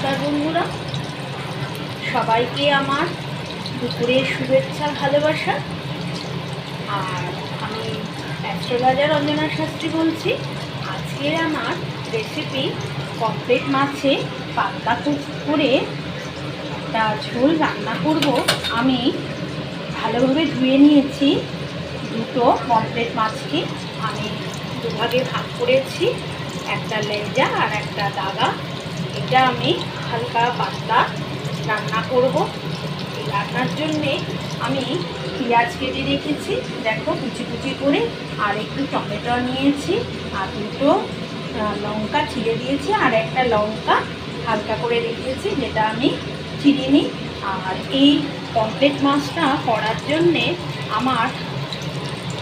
নমস্কার বন্ধুরা। সবাইকে আমার দুপুরের শুভেচ্ছা, ভালোবাসা। আর আমি অ্যাস্ট্রোলজার অঞ্জনা শাস্ত্রী বলছি। আজকের আমার রেসিপি পমফ্রেট মাছে পাতলা করে একটা ঝোল রান্না করব। আমি ভালোভাবে ধুয়ে নিয়েছি দুটো পমফ্রেট মাছকে। আমি দুভাগে ভাগ করেছি। একটা লেজা আর একটা দাগা। এটা আমি হালকা পাতলা রান্না করব। এই রান্নার জন্যে আমি পেঁয়াজ কেটে রেখেছি। দেখো, কুচি কুচি করে আর একটু টমেটো নিয়েছি আর দুটো লঙ্কা ছিঁড়ে দিয়েছি আর একটা লঙ্কা হালকা করে রেখেছি, যেটা আমি চিনিনি। আর এই পমফ্রেট মাছটা করার জন্যে আমার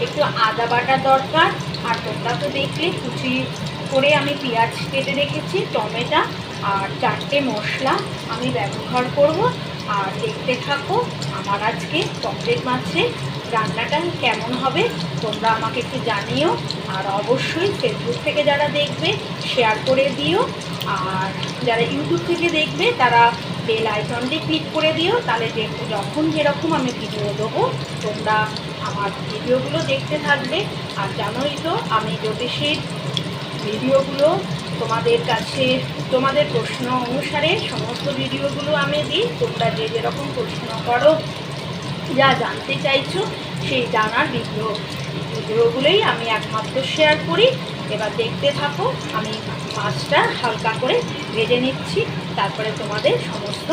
একটু আদা বাটা দরকার। আর তোমরা তো দেখলে কুচি করে আমি পেঁয়াজ কেটে রেখেছি, টমেটো আর চারটে মশলা আমি ব্যবহার করব। আর দেখতে থাকো, আমার আজকে পমফ্রেট মাছে রান্নাটা কেমন হবে, তোমরা আমাকে একটু জানিও। আর অবশ্যই ফেসবুক থেকে যারা দেখবে শেয়ার করে দিও। আর যারা ইউটিউব থেকে দেখবে, তারা বেল আইকনটি ক্লিক করে দিও। তাহলে যে যখন যেরকম আমি ভিডিও দেবো, তোমরা আমার ভিডিওগুলো দেখতে থাকবে। আর জানোই তো, আমি জ্যোতিষীর ভিডিওগুলো তোমাদের কাছে তোমাদের প্রশ্ন অনুসারে সমস্ত ভিডিওগুলো আমি দিই। তোমরা যে যেরকম প্রশ্ন করো, যা জানতে চাইছো, সেই জানার ভিডিও, ভিডিওগুলোই আমি একমাত্র শেয়ার করি। এবার দেখতে থাকো, আমি মাছটা হালকা করে ভেজে নিচ্ছি, তারপরে তোমাদের সমস্ত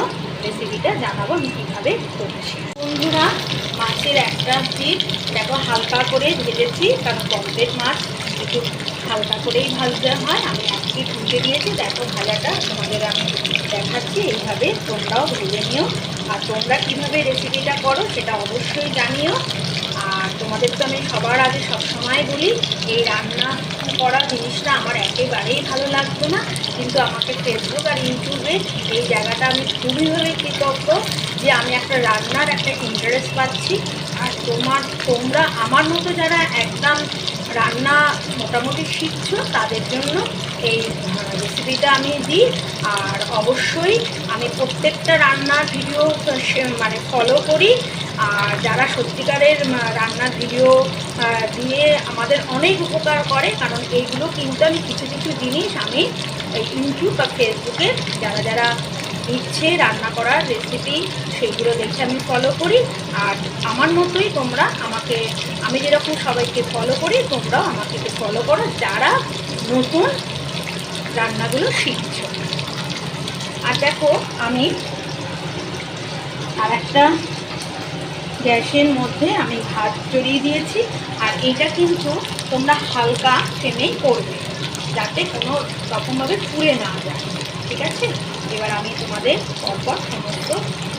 রেসিপিটা জানাব, আমি কীভাবে করছি বন্ধুরা, মাছের একটা পিঠ দেখো, হালকা করে ভেজেছি, কারণ পমপ্লেট মাছ একটু হালকা করেই ভাজতে হয়। আমি এক ঢুকে দিয়েছি, দেখো, ভাজাটা তোমাদের আমি দেখাচ্ছি, এইভাবে তোমরাও ভেজে নিও। আর তোমরা কীভাবে রেসিপিটা করো, সেটা অবশ্যই জানিও। তোমাদের তো আমি সবার আগে সবসময় বলি, এই রান্না করা জিনিসটা আমার একেবারেই ভালো লাগতো না। কিন্তু আমাকে ফেসবুক আর ইউটিউবে এই জায়গাটা আমি খুবইভাবে কৃতজ্ঞ যে আমি একটা রান্নার একটা ইন্টারেস্ট পাচ্ছি। আর তোমার, তোমরা আমার মতো যারা একদম রান্না মোটামুটি শিখছো, তাদের জন্য এই রেসিপিটা আমি দিই। আর অবশ্যই আমি প্রত্যেকটা রান্নার ভিডিও মানে ফলো করি। আর যারা সত্যিকারের রান্নার ভিডিও দিয়ে আমাদের অনেক উপকার করে, কারণ এইগুলো কিন্তু আমি কিছু কিছু জিনিস আমি ইউটিউব বা ফেসবুকে যারা যারা দিচ্ছে রান্না করার রেসিপি সেইগুলো দেখে আমি ফলো করি। আর আমার মতোই তোমরা আমাকে, আমি যেরকম সবাইকে ফলো করি, তোমরাও আমাকে ফলো করো যারা নতুন রান্নাগুলো শিখছো। আর দেখো, আমি আর একটা গ্যাসের মধ্যে আমি ভাত চড়িয়ে দিয়েছি। আর এটা কিন্তু তোমরা হালকা ফ্লেমেই করবে, যাতে কোনো রকমভাবে পুড়ে না যায়। ঠিক আছে? এবার আমি তোমাদের পরপর সমস্ত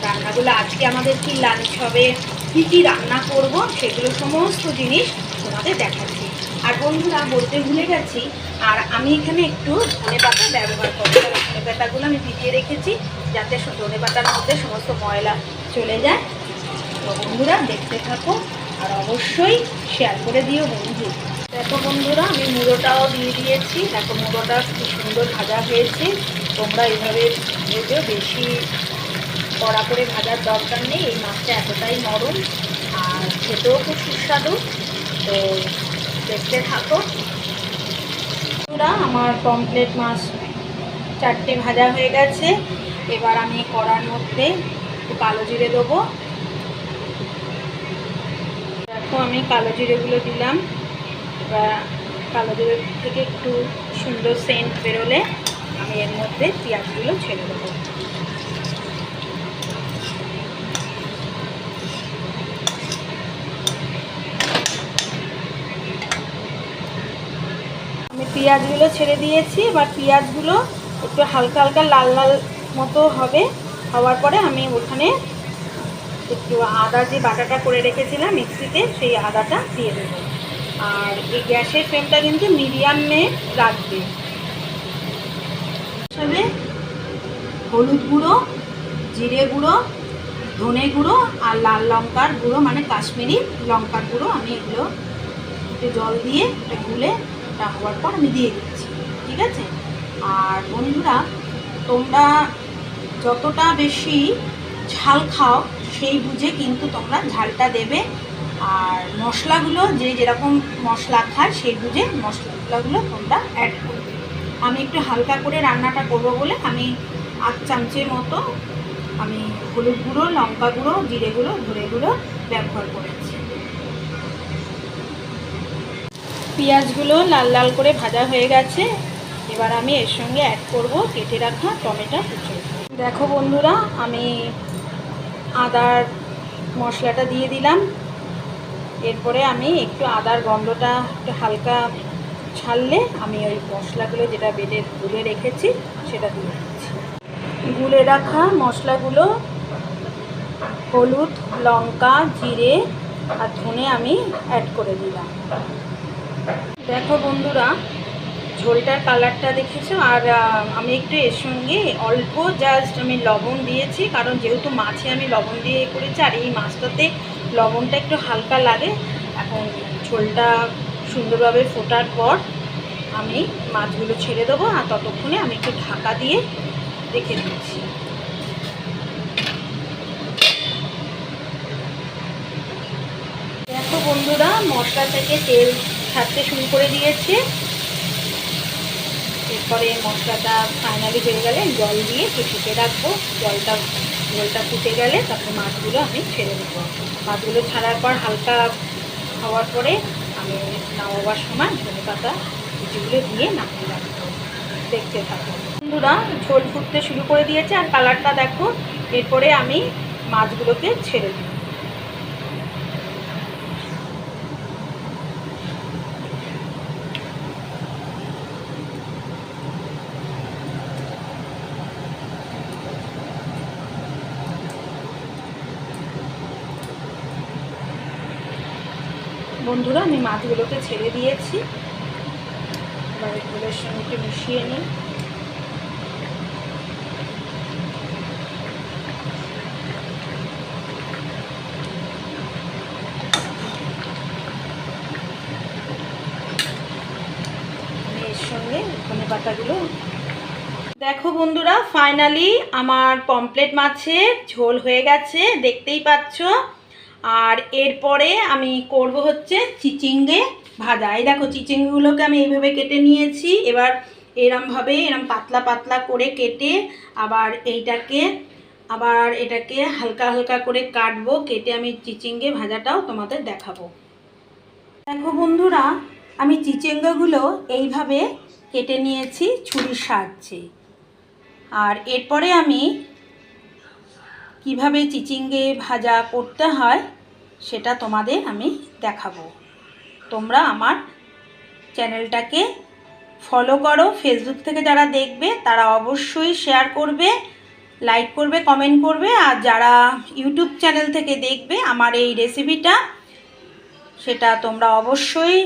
রান্নাগুলো, আজকে আমাদের কি লাঞ্চ হবে, কী কী রান্না করব, সেগুলো সমস্ত জিনিস তোমাদের দেখাচ্ছি। আর বন্ধুরা, বলতে ভুলে গেছি, আর আমি এখানে একটু ধনে পাতা ব্যবহার করব। ধনে পাতাগুলো আমি ভিজিয়ে রেখেছি, যাতে ধনে পাতার মধ্যে সমস্ত ময়লা চলে যায়। তো বন্ধুরা, দেখতে থাকো, আর অবশ্যই শেয়ার করে দিও বন্ধু। দেখো বন্ধুরা, আমি মুড়োটাও দিয়ে দিয়েছি। দেখো মুড়োটা কি সুন্দর ভাজা হয়েছে। তোমরা এইভাবে ভেজো, বেশি কড়া করে ভাজার দরকার নেই। এই মাছটা এতটাই নরম আর খেতেও খুব সুস্বাদু। তো দেখতে থাকো। বন্ধুরা, আমার কমপ্লিট মাছ চারটে ভাজা হয়ে গেছে। এবার আমি কড়ার মধ্যে একটু কালো জিরে দেবো। দেখো, আমি কালো জিরেগুলো দিলাম। এবার কালো জিরে থেকে একটু সুন্দর সেন্ট বেরোলে আমি এর মধ্যে পেঁয়াজগুলো ছেড়ে দেবো। আমি পেঁয়াজগুলো ছেড়ে দিয়েছি, এবার পেঁয়াজগুলো একটু হালকা হালকা লাল লাল মতো হবে। হওয়ার পরে আমি ওখানে একটু আদা যে বাটাটা করে রেখেছিলাম মিক্সিতে, সেই আদাটা দিয়ে দেবো। আর এই গ্যাসের ফ্লেমটা কিন্তু মিডিয়ামে রাখবে। হিসাবে হলুদ গুঁড়ো, জিরে গুঁড়ো, ধনে গুঁড়ো আর লাল লঙ্কার গুঁড়ো মানে কাশ্মীরি লঙ্কার গুঁড়ো। আমি এগুলো একটু জল দিয়ে এটা গুলে এটা হওয়ার পর আমি দিয়ে দিচ্ছি, ঠিক আছে? আর বন্ধুরা, তোমরা যতটা বেশি ঝাল খাও, সেই বুঝে কিন্তু তোমরা ঝালটা দেবে। আর মশলাগুলো, যে যেরকম মশলা খায়, সেই বুঝে মশলাগুলো তোমরা অ্যাড করবে। আমি একটু হালকা করে রান্নাটা করব বলে আমি আধ চামচের মতো আমি হলুদ গুঁড়ো, লঙ্কা গুঁড়ো, জিরে গুঁড়ো ধরে গুঁড়ো ব্যবহার করেছি। পেঁয়াজগুলো লাল লাল করে ভাজা হয়ে গেছে। এবার আমি এর সঙ্গে অ্যাড করব কেটে রাখা টমেটো কুচো। দেখো বন্ধুরা, আমি আদার মশলাটা দিয়ে দিলাম। এরপরে আমি একটু আদার গন্ধটা একটু হালকা ছাড়লে আমি ওই মশলাগুলো যেটা বেটে গুলে রেখেছি, সেটা দিয়ে দিচ্ছি। গুলে রাখা মশলাগুলো হলুদ, লঙ্কা, জিরে আর ধনে আমি অ্যাড করে দিলাম। দেখো বন্ধুরা, ঝোলটার কালারটা দেখেছ? আর আমি একটু এর সঙ্গে অল্প জাস্ট আমি লবণ দিয়েছি, কারণ যেহেতু মাছে আমি লবণ দিয়ে করেছি, আর এই মাছটাতে লবণটা একটু হালকা লাগে, এখন ঝোলটা সুন্দরভাবে ফোটার পর আমি মাছগুলো ছেড়ে দেবো আর ততক্ষণে আমি একটু ঢাকা দিয়ে রেখে দিচ্ছি। দেখো বন্ধুরা মশলা থেকে তেল ছাড়তে শুরু করে দিয়েছে। এরপরে মশলাটা ফাইনালি হয়ে গেলে জল দিয়ে ঢেকে রাখব। জলটা জলটা ফুটে গেলে তারপর মাছগুলো আমি ছেড়ে দেবো। মাছগুলো ছাড়ার পর হালকা হওয়ার পরে আমি নামাবার সময় ধনে পাতা কুচিগুলো দিয়ে নামিয়ে রাখব। দেখতে থাকব বন্ধুরা, ঝোল ফুটতে শুরু করে দিয়েছে। আর কালারটা দেখো। এরপরে আমি মাছগুলোকে ছেড়ে দিই বন্ধুরা, আমি মাছগুলোকে ছেড়ে দিয়েছি। এবার এগুলোর সঙ্গে একটু মিশিয়ে নিই। সঙ্গে দেখো বন্ধুরা ফাইনালি আমার পমপ্লেট মাছের ঝোল হয়ে গেছে, দেখতেই পাচ্ছ। আর এরপরে আমি করব হচ্ছে চিচিঙ্গে ভাজা। এই দেখো, চিচিঙ্গগুলোকে আমি এইভাবে কেটে নিয়েছি। এবার এরমভাবে, এরম পাতলা পাতলা করে কেটে আবার এইটাকে, আবার এটাকে হালকা হালকা করে কাটবো, কেটে আমি চিচিঙ্গে ভাজাটাও তোমাদের দেখাবো। দেখো বন্ধুরা, আমি চিচিঙ্গাগুলো এইভাবে কেটে নিয়েছি ছুরির সাহায্যে। আর এরপরে আমি কীভাবে চিচিঙ্গে ভাজা করতে হয় সেটা তোমাদের আমি দেখাবো। তোমরা আমার চ্যানেলটাকে ফলো করো ফেসবুক থেকে যারা দেখবে তারা অবশ্যই শেয়ার করবে লাইক করবে কমেন্ট করবে, আর যারা ইউটিউব চ্যানেল থেকে দেখবে আমার এই রেসিপিটা সেটা তোমরা অবশ্যই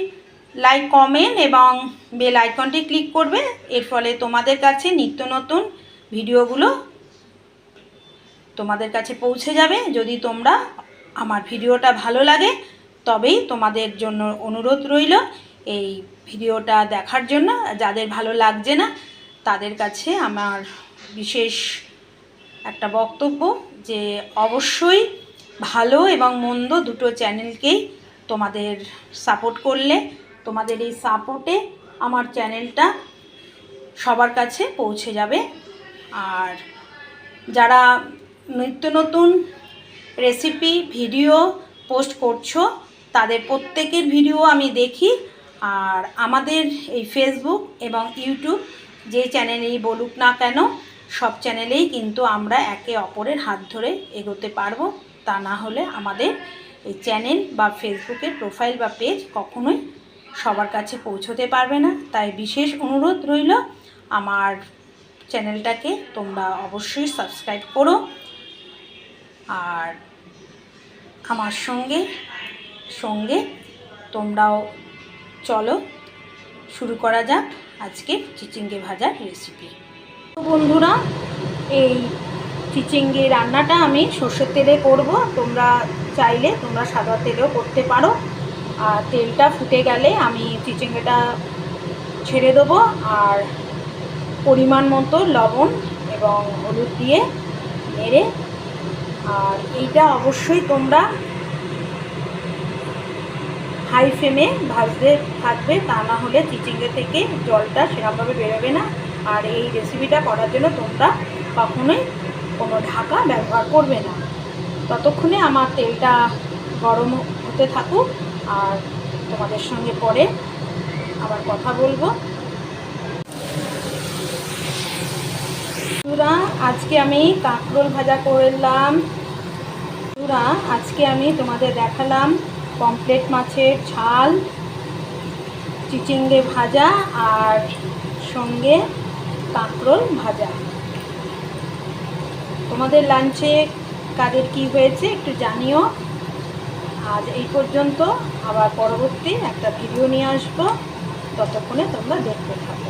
লাইক কমেন্ট এবং বেল আইকনটি ক্লিক করবে। এর ফলে তোমাদের কাছে নিত্য নতুন ভিডিওগুলো তোমাদের কাছে পৌঁছে যাবে। যদি তোমরা আমার ভিডিওটা ভালো লাগে, তবেই তোমাদের জন্য অনুরোধ রইল এই ভিডিওটা দেখার জন্য। যাদের ভালো লাগছে না, তাদের কাছে আমার বিশেষ একটা বক্তব্য যে, অবশ্যই ভালো এবং মন্দ দুটো চ্যানেলকেই তোমাদের সাপোর্ট করলে, তোমাদের এই সাপোর্টে আমার চ্যানেলটা সবার কাছে পৌঁছে যাবে। আর যারা নিত্য নতুন রেসিপি ভিডিও পোস্ট করছ, তাদের প্রত্যেকের ভিডিও আমি দেখি। আর আমাদের এই ফেসবুক এবং ইউটিউব যে চ্যানেলেই বলুক না কেন, সব চ্যানেলেই কিন্তু আমরা একে অপরের হাত ধরে এগোতে পারব। তা না হলে আমাদের এই চ্যানেল বা ফেসবুকের প্রোফাইল বা পেজ কখনোই সবার কাছে পৌঁছতে পারবে না। তাই বিশেষ অনুরোধ রইল, আমার চ্যানেলটাকে তোমরা অবশ্যই সাবস্ক্রাইব করো। আর আমার সঙ্গে সঙ্গে তোমরাও চলো, শুরু করা যাক আজকে চিচিঙ্গে ভাজার রেসিপি তো বন্ধুরা, এই চিচিঙ্গে রান্নাটা আমি সর্ষের তেলে করব। তোমরা চাইলে তোমরা সাদা তেলেও করতে পারো। আর তেলটা ফুটে গেলে আমি চিচিঙ্গেটা ছেড়ে দেবো। আর পরিমাণ মতো লবণ এবং হলুদ দিয়ে নেড়ে আর এইটা অবশ্যই তোমরা হাই ফ্লেমে ভাজতে থাকবে, তা না হলে চিচিঙ্গে থেকে জলটা সেরকমভাবে বেরোবে না। আর এই রেসিপিটা করার জন্য তোমরা কখনোই কোনো ঢাকা ব্যবহার করবে না। ততক্ষণে আমার তেলটা গরম হতে থাকুক, আর তোমাদের সঙ্গে পরে আবার কথা বলব বন্ধুরা আজকে আমি কাঁকরোল ভাজা করলাম। বন্ধুরা, আজকে আমি তোমাদের দেখালাম পমপ্লেট মাছের ঝাল, চিচিঙ্গে ভাজা আর সঙ্গে কাঁকরোল ভাজা। তোমাদের লাঞ্চে কাদের কি হয়েছে একটু জানিও। আজ এই পর্যন্ত, আবার পরবর্তী একটা ভিডিও নিয়ে আসব। ততক্ষণে তোমরা দেখতে থাকো।